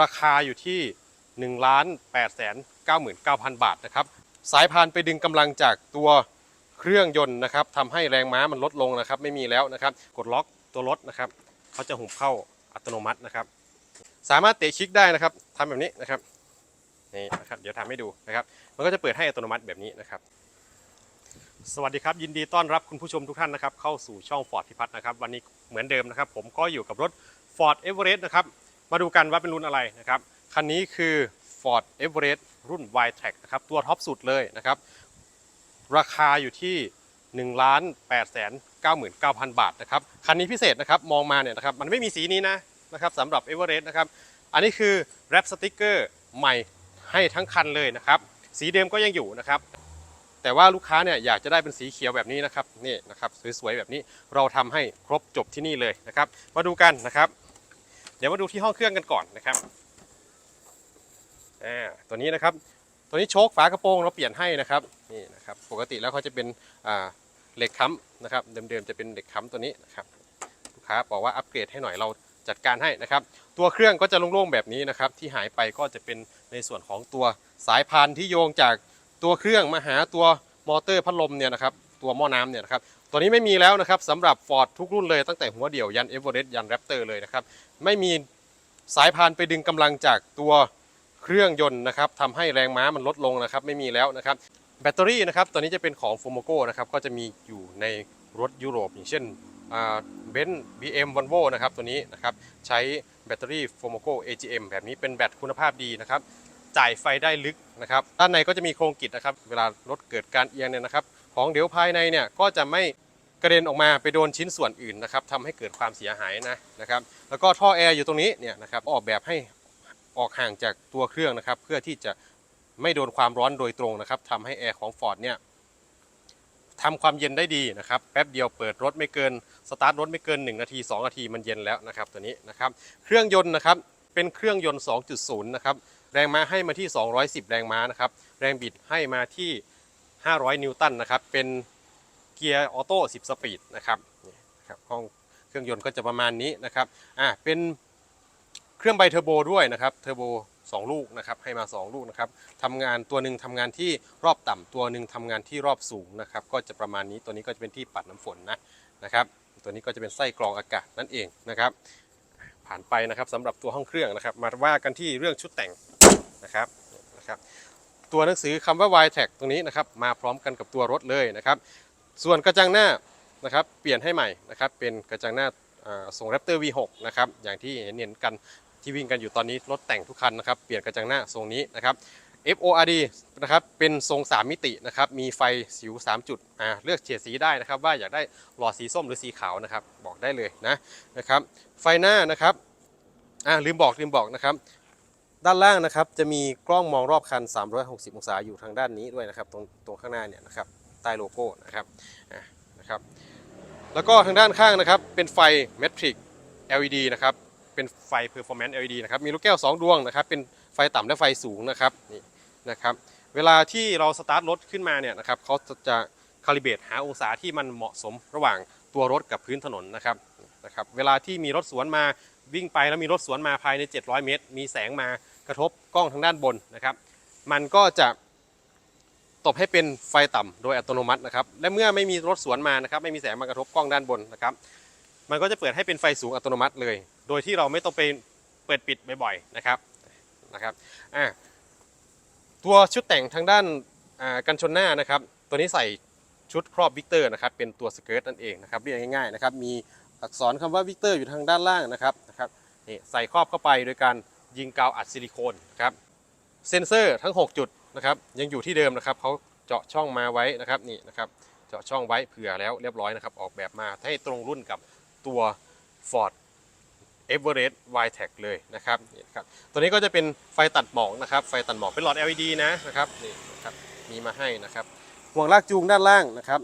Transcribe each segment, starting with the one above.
ราคาอยู่ที่1ล้าน8แสน99,000 บาทนะครับ สายพานไปดึงกำลังจากตัวเครื่องยนต์นะครับทำให้แรงม้ามันลดลงนะครับ ไม่มีแล้วนะครับ กดล็อกตัวรถนะครับเขาจะหุบเข้าอัตโนมัตินะครับ สามารถเตะคลิกได้นะครับทำแบบนี้นะครับนี่นะครับเดี๋ยวทำให้ดูนะครับ มันก็จะเปิดให้อัตโนมัติแบบนี้นะครับ สวัสดีครับ ยินดีต้อนรับคุณผู้ชมทุกท่านนะครับ เข้าสู่ช่อง Ford พิพัฒน์นะครับ วันนี้เหมือนเดิมนะครับ ผมก็อยู่กับรถ Ford Everest นะครับ มาดูกันว่าเป็นรุ่นอะไรนะครับ คันนี้คือ Ford Everest รุ่น y t r a c นะครับ ตัวท็อปสุดเลยนะครับ ราคาอยู่ที่1ล้าน8แสน99,000 บาทนะครับ คันนี้พิเศษนะครับ มองมาเนี่ยนะครับ มันไม่มีสีนี้นะนะครับสำหรับ Everest นะครับ อันนี้คือแรปสติกเกอร์ใหม่ให้ทั้งคันเลยนะครับ สีเดิมก็ยังอยู่นะครับ แต่ว่าลูกค้าเนี่ยอยากจะได้เป็นสีเขียวแบบนี้นะครับ นี่นะครับสวยๆแบบนี้เราทำให้ครบจบที่นี่เลยนะครับ มาดูกันนะครับ ดี๋ยวมาดูที่ห้องเครื่องกันก่อนนะครับอ่าตัวนี้นะครับ ตัวนี้โชคฝากระโปรงเราเปลี่ยนให้นะครับนี่นะครับปกติแล้วเขาจะเป็นอ่าเหล็กค้ำนะครับเดิมๆจะเป็นเหล็กค้ำตัวนี้นะครับลูกค้าบอกว่าอัปเกรดให้หน่อยเราจัดการให้นะครับ ตัวเครื่องก็จะโล่งๆแบบนี้นะครับ ที่หายไปก็จะเป็นในส่วนของตัวสายพานที่โยงจากตัวเครื่องมาหาตัวมอเตอร์พัดลมเนี่ยนะครับ ตัวหม้อน้ำเนี่ยนะครับตัวนี้ไม่มีแล้วนะครับสำหรับ Ford ทุกรุ่นเลยตั้งแต่หัวเดี่ยวยัน e v e r e s t ยัน Raptor เลยนะครับไม่มีสายพานไปดึงกำลังจากตัวเครื่องยนต์นะครับทำให้แรงม้ามันลดลงนะครับไม่มีแล้วนะครับแบตเตอรี่นะครับตัวนี้จะเป็นของ f o m o c o นะครับก็จะมีอยู่ในรถยุโรป อย่างเช่นเบนซ์บีเอ็มวอลโวนะครับตัวนี้นะครับใช้แบตเตอรี่ f o m o c o AGM แบบนี้เป็นแบตคุณภาพดีนะครับจ่ายไฟได้ลึกนะครับด้านในก็จะมีโครงกิจนะครับ เวลารถเกิดการเอียงเนี่ยนะครับ ของเดี๋ยวภายในเนี่ยก็จะไม่กระเด็นออกมาไปโดนชิ้นส่วนอื่นนะครับทำให้เกิดความเสียหายนะนะครับ แล้วก็ท่อแอร์อยู่ตรงนี้เนี่ยนะครับออกแบบให้ออกห่างจากตัวเครื่องนะครับ เพื่อที่จะไม่โดนความร้อนโดยตรงนะครับทำให้แอร์ของ Ford เนี่ยทำความเย็นได้ดีนะครับ แป๊บเดียวเปิดรถไม่เกินสตาร์ทรถไม่เกิน 1 นาที 2 นาทีมันเย็นแล้วนะครับตัวนี้นะครับ เครื่องยนต์นะครับเป็นเครื่องยนต์ 2.0 นะครับ แรงม้าให้มาที่ 210 แรงม้านะครับ แรงบิดให้มาที่ 500 นิวตันนะครับ เป็นเกียร์ออโต้ 10 สปีดนะครับนี่นะครับห้องเครื่องยนต์ก็จะประมาณนี้นะครับอ่าเป็นเครื่องไบเทอร์โบด้วยนะครับเทอร์โบ2 ลูกนะครับให้มา 2 ลูกนะครับทำงานตัวหนึ่งทำงานที่รอบต่ำตัวหนึ่งทำงานที่รอบสูงนะครับ ก็จะประมาณนี้ตัวนี้ก็จะเป็นที่ปัดน้ำฝนนะนะครับตัวนี้ก็จะเป็นไส้กรองอากาศนั่นเองนะครับ ผ่านไปนะครับสำหรับตัวห้องเครื่องนะครับ มาว่ากันที่เรื่องชุดแต่งนะครับนะครับ ตัวหนังสือคำว่า y t a g ตรงนี้นะครับมาพร้อมกันกับตัวรถเลยนะครับ ส่วนกระจังหน้านะครับเปลี่ยนให้ใหม่นะครับเป็นกระจังหน้าอ่าส่ง Raptor V6 นะครับอย่างที่เห็นเห็นกันที่วิ่งกันอยู่ตอนนี้รถแต่งทุกคันนะครับเปลี่ยนกระจังหน้าทรงนี้นะครับ FORD นะครับเป็นทรง 3 มิตินะครับมีไฟสิว 3 จุดอ่าเลือกเฉดสีได้นะครับ ว่าอยากได้หลอดสีส้มหรือสีขาวนะครับบอกได้เลยนะนะครับไฟหน้านะครับอ่าลืมบอกลืมบอกนะครับ ด้านล่างนะครับจะมีกล้องมองรอบคัน 360 องศาอยู่ทางด้านนี้ด้วยนะครับตรงตรงข้างหน้าเนี่ยนะครับใต้โลโก้นะครับนะครับ แล้วก็ทางด้านข้างนะครับเป็นไฟเมทริก LED นะครับเป็นไฟ Performance LED นะครับมีลูกแก้ว 2 ดวงนะครับเป็นไฟต่ำและไฟสูงนะครับนี่นะครับเวลาที่เราสตาร์ทรถขึ้นมาเนี่ยนะครับเขาจะคาลิเบตหาองศาที่มันเหมาะสมระหว่างตัวรถกับพื้นถนนนะครับนะครับ เวลาที่มีรถสวนมาวิ่งไปแล้วมีรถสวนมาภายใน 700 เมตร มีแสงมา กระทบกล้องทางด้านบนนะครับ มันก็จะตบให้เป็นไฟต่ำโดยอัตโนมัตินะครับ และเมื่อไม่มีรถสวนมานะครับ ไม่มีแสงมากระทบกล้องด้านบนนะครับ มันก็จะเปิดให้เป็นไฟสูงอัตโนมัติเลย โดยที่เราไม่ต้องไปเปิดปิดบ่อยๆนะครับนะครับอ่าตัวชุดแต่งทางด้านกันชนหน้านะครับ ตัวนี้ใส่ชุดครอบวิกเตอร์นะครับ เป็นตัวสเกิร์ตนั่นเองนะครับเรียกง่ายๆนะครับ มีอักษรคำว่าวิกเตอร์อยู่ทางด้านล่างนะครับนะครับนี่ใส่ครอบเข้าไปโดยการ ยิงกาวอัดซิลิโคนนะครับเซ็นเซอร์ทั้ง 6 จุดนะครับยังอยู่ที่เดิมนะครับเขาเจาะช่องมาไว้นะครับนี่นะครับเจาะช่องไว้เผื่อแล้วเรียบร้อยนะครับออกแบบมาให้ตรงรุ่นกับตัว Ford Everest y t a g เลยนะครับนี่นครับตัวนี้ก็จะเป็นไฟตัดหมอกนะครับไฟตัดหมอกเป็นหลอด LED นะนะครับนี่นะครับมีมาให้นะครับห่วงลากจูงด้านล่างนะครับ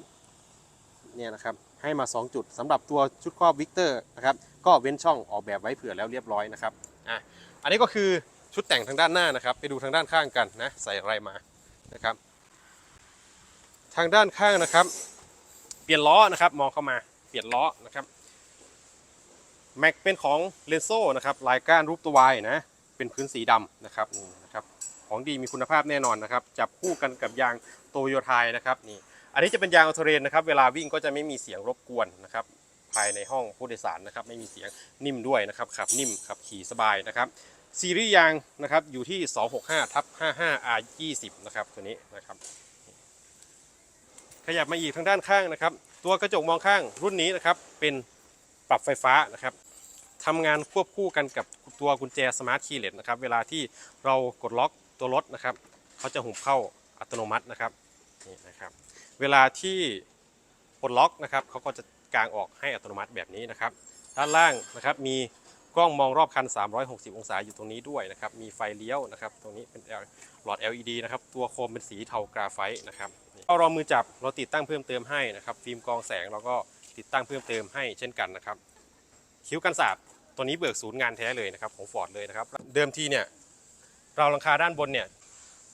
เนี่ยนะครับให้มา 2 จุดสำหรับตัวชุดครอบวิกเตอร์นะครับก็เว้นช่องออกแบบไว้เผื่อแล้วเรียบร้อยนะครับอะ อันนี้ก็คือชุดแต่งทางด้านหน้านะครับ ไปดูทางด้านข้างกันนะใส่อะไรมานะครับ ทางด้านข้างนะครับ เปลี่ยนล้อนะครับมองเข้ามาเปลี่ยนล้อนะครับแม็กเป็นของเลนโซนะครับลายก้านรูปตัววายนะเป็นพื้นสีดำนะครับนี่นะครับของดีมีคุณภาพแน่นอนนะครับ จับคู่กันกับยางโตโยไทยนะครับนี่อันนี้จะเป็นยางอัลเทเรนนะครับ เวลาวิ่งก็จะไม่มีเสียงรบกวนนะครับ ภายในห้องผู้โดยสารนะครับไม่มีเสียงนิ่มด้วยนะครับขับนิ่มขับขี่สบายนะครับซีรีส์ยางนะครับอยู่ที่ 265ทับ 55 R 20 นะครับตัวนี้นะครับขยับมาอีกทางด้านข้างนะครับ ตัวกระจกมองข้างรุ่นนี้นะครับเป็นปรับไฟฟ้านะครับทำงานควบคู่กันกับตัวกุญแจสมาร์ทคีย์เลสนะครับเวลาที่เรากดล็อกตัวรถนะครับเขาจะหุบเข้าอัตโนมัตินะครับนี่นะครับ เวลาที่ปลดล็อกนะครับเขาก็จะ กลางออกให้อัตโนมัติแบบนี้นะครับ ด้านล่างนะครับมีกล้องมองรอบคัน 360 องศาอยู่ตรงนี้ด้วยนะครับ มีไฟเลี้ยวนะครับ ตรงนี้เป็นหลอด LED นะครับ ตัวโคมเป็นสีเทากราไฟต์นะครับเอารองมือจับเราติดตั้งเพิ่มเติมให้นะครับ ฟิล์มกองแสงเราก็ติดตั้งเพิ่มเติมให้เช่นกันนะครับ คิ้วกันสาดตัวนี้เบิกศูนย์งานแท้เลยนะครับของฟอร์ดเลยนะครับ เดิมทีเนี่ยราวหลังคาด้านบนเนี่ย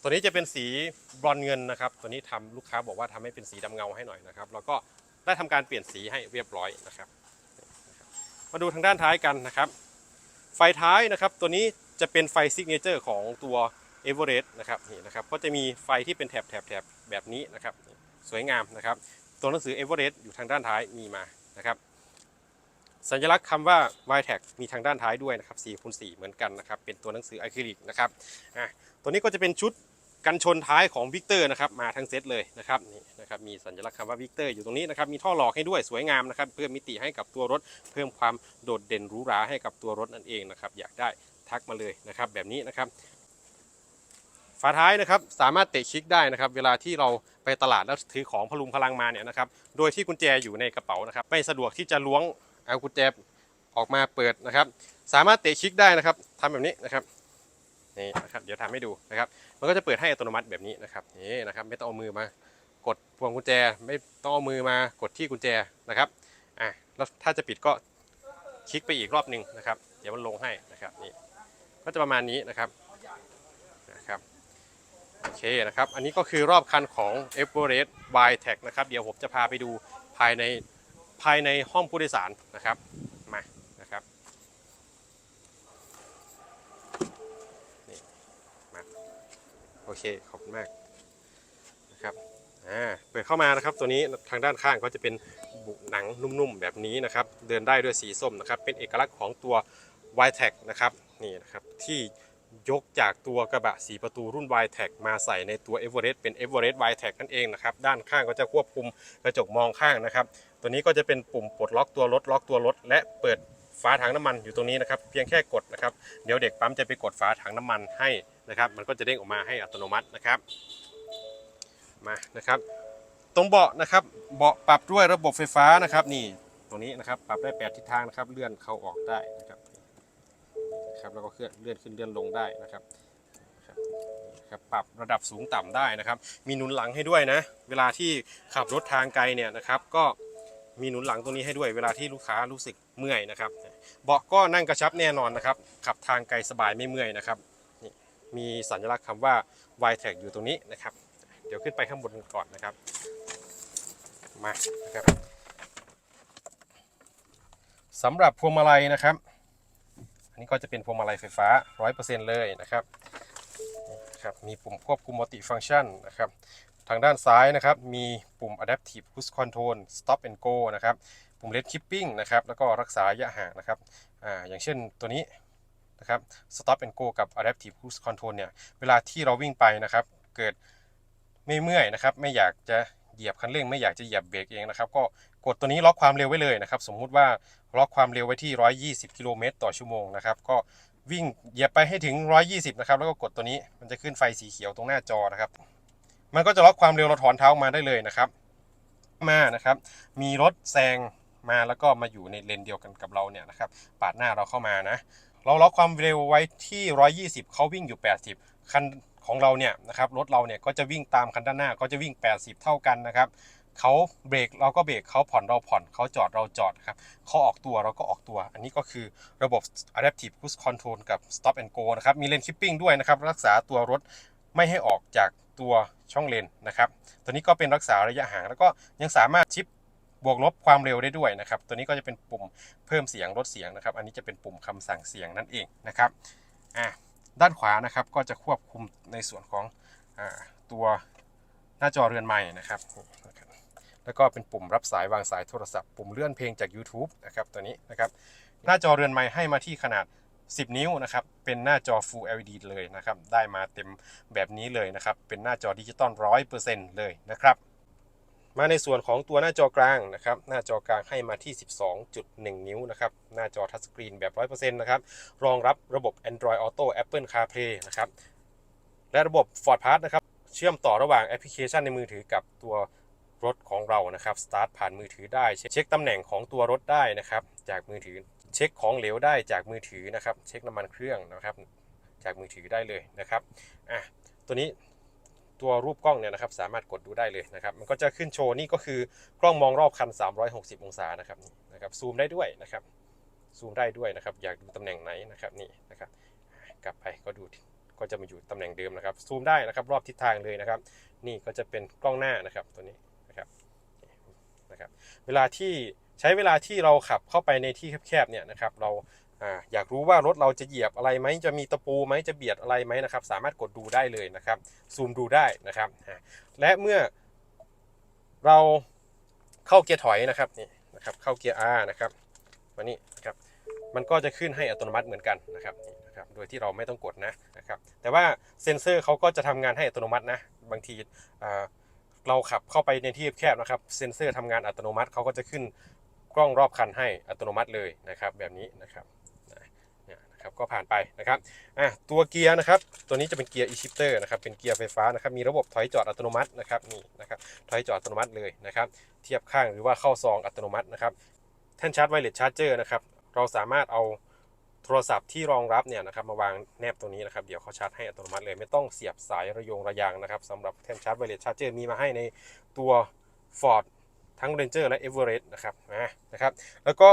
ตัวนี้จะเป็นสีบรอนเงินนะครับ ตัวนี้ทำลูกค้าบอกว่าทำให้เป็นสีดำเงาให้หน่อยนะครับ แล้วก็ ได้ทำการเปลี่ยนสีให้เรียบร้อยนะครับ มาดูทางด้านท้ายกันนะครับ ไฟท้ายนะครับตัวนี้จะเป็นไฟซิกเนเจอร์ของตัวเอเวอเรสต์นะครับนี่นะครับก็จะมีไฟที่เป็นแถบแถบแถบแบบนี้นะครับ สวยงามนะครับ ตัวหนังสือเอเวอเรสต์อยู่ทางด้านท้ายมีมานะครับสัญลักษณ์คำว่า y t a g มีทางด้านท้ายด้วยนะครับ4คูณ4เหมือนกันนะครับ เป็นตัวหนังสืออะคริลิกนะครับอะตัวนี้ก็จะเป็นชุด กันชนท้ายของวิกเตอร์นะครับมาทั้งเซตเลยนะครับนี่นะครับมีสัญลักษณ์คำว่าวิกเตอร์อยู่ตรงนี้นะครับมีท่อหลอกให้ด้วยสวยงามนะครับเพิ่มมิติให้กับตัวรถ เพิ่มความโดดเด่นหรูหราให้กับตัวรถนั่นเองนะครับอยากได้ทักมาเลยนะครับแบบนี้นะครับฝาท้ายนะครับสามารถเตะคลิกได้นะครับ เวลาที่เราไปตลาดแล้วถือของพลุงพลังมาเนี่ยนะครับโดยที่กุญแจอยู่ในกระเป๋านะครับไม่สะดวกที่จะล้วงเอากุญแจออกมาเปิดนะครับ สามารถเตะคลิกได้นะครับทำแบบนี้นะครับ นี่นะครับเดี๋ยวทำให้ดูนะครับ มันก็จะเปิดให้อัตโนมัติแบบนี้นะครับนี่นะครับไม่ต้องเอามือมากดพวงกุญแจไม่ต้องเอามือมากดที่กุญแจนะครับอะแล้วถ้าจะปิดก็คลิกไปอีกรอบหนึ่งนะครับ เดี๋ยวมันลงให้นะครับนี่ก็จะประมาณนี้นะครับนะครับโอเคนะครับ อันนี้ก็คือรอบคันของ e v e r e s t y t e c นะครับ เดี๋ยวผมจะพาไปดูภายในภายในห้องผู้โดยสารนะครับ นี่ มา โอเคขอบคุณมากนะครับอ่าเปิดเข้ามานะครับ ตัวนี้ทางด้านข้างก็จะเป็นบุหนังนุ่มๆแบบนี้นะครับ เดินได้ด้วยสีส้มนะครับ เป็นเอกลักษณ์ของตัว y t e c นะครับนี่นะครับที่ยกจากตัวกระบะสีประตูรุ่น y t e c มาใส่ในตัว e v e r e s t เป็น e v e r e s t y t e c นั่นเองนะครับด้านข้างก็จะควบคุมกระจกมองข้างนะครับ ตัวนี้ก็จะเป็นปุ่มปลดล็อกตัวรถล็อกตัวรถและเปิด ฝาถังน้ำมันอยู่ตรงนี้นะครับ เพียงแค่กดนะครับ เดี๋ยวเด็กปั๊มจะไปกดฝาถังน้ำมันให้นะครับ มันก็จะเด้งออกมาให้อัตโนมัตินะครับมานะครับ ตรงเบาะนะครับเบาะปรับด้วยระบบไฟฟ้านะครับ นี่ตรงนี้นะครับปรับได้แปดทิศทางนะครับเลื่อนเข้าออกได้นะครับนะครับแล้วก็เคลื่อนเลื่อนขึ้นเลื่อนลงได้นะครับนะครับปรับระดับสูงต่ำได้นะครับ มีหนุนหลังให้ด้วยนะ เวลาที่ขับรถทางไกลเนี่ยนะครับ ก็ มีหนุนหลังตรงนี้ให้ด้วยเวลาที่ลูกค้ารู้สึกเมื่อยนะครับ เบาะก็นั่งกระชับแน่นอนนะครับ ขับทางไกลสบายไม่เมื่อยนะครับนี่มีสัญลักษณ์คำว่า y t a g อยู่ตรงนี้นะครับ เดี๋ยวขึ้นไปข้างบนกันก่อนนะครับ มานะครับสำหรับพวงมาลัยนะครับ อันนี้ก็จะเป็นพวงมาลัยไฟฟ้า 100%เลยนะครับครับมีปุ่มควบคุมมัลติฟัง c t ชันนะครับ ทางด้านซ้ายนะครับมีปุ่ม Adaptive Cruise Control Stop and Go นะครับปุ่ม Led Keeping นะครับแล้วก็รักษาระยะห่างนะครับอ่าอย่างเช่นตัวนี้นะครับ Stop and Go กับ Adaptive Cruise Control เนี่ยเวลาที่เราวิ่งไปนะครับ เกิดไม่เมื่อยนะครับไม่อยากจะเหยียบคันเร่งไม่อยากจะเหยียบเบรกเองนะครับก็กดตัวนี้ล็อกความเร็วไว้เลยนะครับ สมมุติว่าล็อกความเร็วไว้ที่ 120 กิโลเมตรต่อชั่วโมงนะครับก็วิ่งเหยียบไปให้ถึง 120 นะครับ แล้วก็กดตัวนี้มันจะขึ้นไฟสีเขียวตรงหน้าจอนะครับ มันก็จะล็อกความเร็วเราถอนเท้ามาได้เลยนะครับ มานะครับ มีรถแซงมาแล้วก็มาอยู่ในเลนเดียวกันกับเราเนี่ยนะครับ ปาดหน้าเราเข้ามานะ เราล็อกความเร็วไว้ที่ 120 เขาวิ่งอยู่ 80 คันของเราเนี่ยนะครับ รถเราเนี่ยก็จะวิ่งตามคันด้านหน้าก็จะวิ่ง 80 เท่ากันนะครับเขาเบรกเราก็เบรกเขาผ่อนเราผ่อนเขาจอดเราจอดครับเขาออกตัวเราก็ออกตัว อันนี้ก็คือระบบ Adaptive Cruise Control กับ Stop and Go นะครับ มีเลน Keeping ด้วยนะครับ รักษาตัวรถ ไม่ให้ออกจากตัวช่องเลนนะครับ ตัวนี้ก็เป็นรักษาระยะห่าง แล้วก็ยังสามารถชิปบวกลบความเร็วได้ด้วยนะครับ ตัวนี้ก็จะเป็นปุ่มเพิ่มเสียงลดเสียงนะครับ อันนี้จะเป็นปุ่มคำสั่งเสียงนั่นเองนะครับอะด้านขวานะครับก็จะควบคุมในส่วนของอาตัวหน้าจอเรือนไม้นะครับนี่นะครับ แล้วก็เป็นปุ่มรับสายวางสายโทรศัพท์ ปุ่มเลื่อนเพลงจาก YouTube นะครับตัวนี้นะครับ หน้าจอเรือนไม้ให้มาที่ขนาด 10 นิ้วนะครับ เป็นหน้าจอ Full LED เลยนะครับ ได้มาเต็มแบบนี้เลยนะครับ เป็นหน้าจอดิจิตอล100%เลยนะครับ มาในส่วนของตัวหน้าจอกลางนะครับ หน้าจอกลางให้มาที่ 12.1 นิ้วนะครับ หน้าจอทัชสกรีนแบบ 100%นะครับ รองรับระบบ Android Auto Apple CarPlay นะครับ และระบบ Ford Pass นะครับ เชื่อมต่อระหว่างแอปพลิเคชันในมือถือกับตัวรถของเรานะครับ สตาร์ทผ่านมือถือได้ เช็คตำแหน่งของตัวรถได้นะครับ จากมือถือ เช็คของเหลวได้จากมือถือนะครับ เช็คน้ำมันเครื่องนะครับ จากมือถือได้เลยนะครับอะตัวนี้ตัวรูปกล้องเนี่ยนะครับสามารถกดดูได้เลยนะครับ มันก็จะขึ้นโชว์นี่ก็คือกล้องมองรอบคัน 360 องศานะครับนี่นะครับซูมได้ด้วยนะครับซูมได้ด้วยนะครับ อยากดูตำแหน่งไหนนะครับนี่นะครับ กลับไปก็ดูก็จะมาอยู่ตำแหน่งเดิมนะครับ ซูมได้นะครับ รอบทิศทางเลยนะครับ นี่ก็จะเป็นกล้องหน้านะครับตัวนี้นะครับนะครับ เวลาที่ ใช้เวลาที่เราขับเข้าไปในที่แคบๆเนี่ยนะครับเราอยากรู้ว่ารถเราจะเหยียบอะไรไหมจะมีตะปูไหมจะเบียดอะไรไหมนะครับ สามารถกดดูได้เลยนะครับซูมดูได้นะครับ และเมื่อเราเข้าเกียร์ถอยนะครับนี่นะครับเข้าเกียร์ R นะครับมานี่นะครับมันก็จะขึ้นให้อัตโนมัติเหมือนกันนะครับนี่นะครับโดยที่เราไม่ต้องกดนะนะครับแต่ว่าเซ็นเซอร์เขาก็จะทำงานให้อัตโนมัตินะบางทีเราขับเข้าไปในที่แคบนะครับเซ็นเซอร์ทำงานอัตโนมัติเขาก็จะขึ้น กล้องรอบคันให้อัตโนมัติเลยนะครับ แบบนี้นะครับนี่นะครับก็ผ่านไปนะครับอะตัวเกียร์นะครับ ตัวนี้จะเป็นเกียร์ e-shifter นะครับ เป็นเกียร์ไฟฟ้านะครับ มีระบบถอยจอดอัตโนมัตินะครับ นี่นะครับ ถอยจอดอัตโนมัติเลยนะครับ เทียบข้างหรือว่าเข้าซองอัตโนมัตินะครับ แท่นชาร์จไวเลสชาร์จเจอร์นะครับ เราสามารถเอาโทรศัพท์ที่รองรับเนี่ยนะครับมาวางแนบตรงนี้นะครับ เดี๋ยวเขาชาร์จให้อัตโนมัติเลย ไม่ต้องเสียบสายระยงระยางนะครับสำหรับแท่นชาร์จไวเลสชาร์จเจอร์มีมาให้ในตัว Ford ทั้ง Ranger และ Everest นะครับนะนะครับ แล้วก็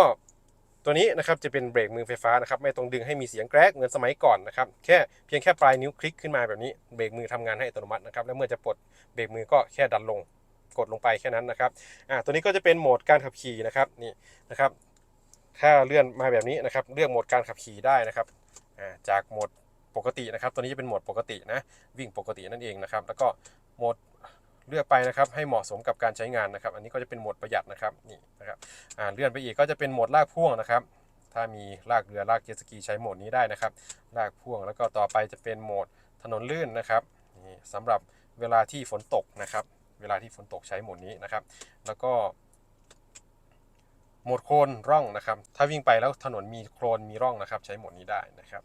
ตัวนี้นะครับจะเป็นเบรกมือไฟฟ้านะครับไม่ต้องดึงให้มีเสียงแกรกเหมือนสมัยก่อนนะครับแค่เพียงแค่ปลายนิ้วคลิกขึ้นมาแบบนี้เบรกมือทำงานให้อัตโนมัตินะครับแล้วเมื่อจะปลดเบรกมือก็แค่ดันลงกดลงไปแค่นั้นนะครับอ่าตัวนี้ก็จะเป็นโหมดการขับขี่นะครับนี่นะครับ ถ้าเลื่อนมาแบบนี้นะครับเลือกโหมดการขับขี่ได้นะครับอ่าจากโหมดปกตินะครับ ตัวนี้จะเป็นโหมดปกตินะวิ่งปกตินั่นเองนะครับ แล้วก็โหมด เลือกไปนะครับให้เหมาะสมกับการใช้งานนะครับ อันนี้ก็จะเป็นโหมดประหยัดนะครับนี่นะครับอ่าเลื่อนไปอีกก็จะเป็นโหมดลากพ่วงนะครับ ถ้ามีลากเรือลากเจ็ตสกีใช้โหมดนี้ได้นะครับ ลากพ่วงแล้วก็ต่อไปจะเป็นโหมดถนนลื่นนะครับนี่สำหรับเวลาที่ฝนตกนะครับ เวลาที่ฝนตกใช้โหมดนี้นะครับ แล้วก็โหมดโคลนร่องนะครับ ถ้าวิ่งไปแล้วถนนมีโคลนมีร่องนะครับ ใช้โหมดนี้ได้นะครับ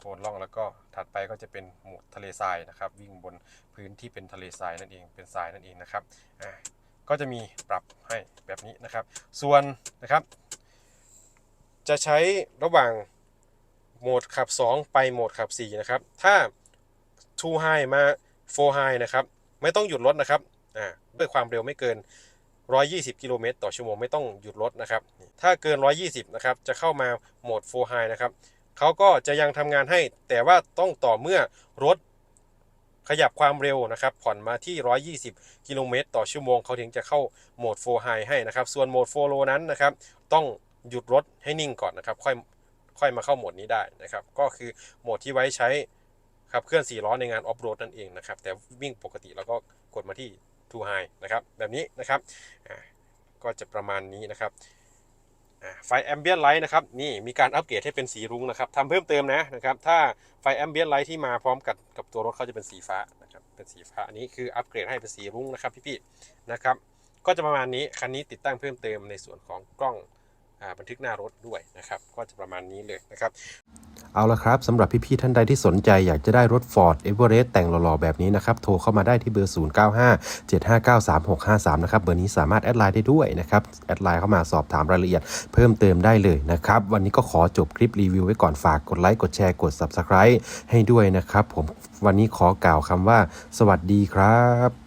โคลนร่องแล้วก็ถัดไปก็จะเป็นโหมดทะเลทรายนะครับ วิ่งบนพื้นที่เป็นทะเลทรายนั่นเองเป็นทรายนั่นเองนะครับอ่าก็จะมีปรับให้แบบนี้นะครับ ส่วนนะครับ จะใช้ระหว่างโหมดขับ 2 ไปโหมดขับ 4 นะครับ ถ้า2 high มา4 high นะครับ ไม่ต้องหยุดรถนะครับด้วยความเร็วไม่เกิน 120 กิโลเมตรต่อชั่วโมงไม่ต้องหยุดรถนะครับ ถ้าเกิน 120 นะครับ จะเข้ามาโหมด4 high นะครับ เขาก็จะยังทำงานให้ แต่ว่าต้องต่อเมื่อรถขยับความเร็วนะครับ ผ่อนมาที่ 120 กิโลเมตรต่อชั่วโมง เขาถึงจะเข้าโหมด 4 high ให้นะครับ ส่วนโหมด 4 low นั้นนะครับ ต้องหยุดรถให้นิ่งก่อนนะครับ ค่อยค่อยมาเข้าโหมดนี้ได้นะครับ ก็คือโหมดที่ไว้ใช้ขับเคลื่อน4ล้อในงานออฟโรดนั่นเองนะครับ แต่วิ่งปกติแล้วก็กดมาที่ 2 high นะครับ แบบนี้นะครับ ก็จะประมาณนี้นะครับ ไฟแอมเบียนไลท์นะครับนี่มีการอัปเกรดให้เป็นสีรุ้งนะครับทำเพิ่มเติมนะนะครับถ้าไฟแอมเบียนไลท์ที่มาพร้อมกับกับตัวรถเขาจะเป็นสีฟ้านะครับเป็นสีฟ้าอันนี้คืออัปเกรดให้เป็นสีรุ้งนะครับพี่ๆนะครับก็จะประมาณนี้คันนี้ติดตั้งเพิ่มเติมในส่วนของกล้องอบันทึกหน้ารถด้วยนะครับ ก็จะประมาณนี้เลยนะครับ เอาละครับสำหรับพี่ๆท่านใดที่สนใจอยากจะได้รถ Ford Everest แต่งหล่อๆ แบบนี้นะครับ โทรเข้ามาได้ที่เบอร์ 0957593653 นะครับ เบอร์นี้สามารถแอดไลน์ได้ด้วยนะครับ แอดไลน์เข้ามาสอบถามรายละเอียดเพิ่มเติมได้เลยนะครับ วันนี้ก็ขอจบคลิปรีวิวไว้ก่อนฝากกดไลค์ กดแชร์กด Subscribe ให้ด้วยนะครับ ผมวันนี้ขอกล่าวคำว่า สวัสดีครับ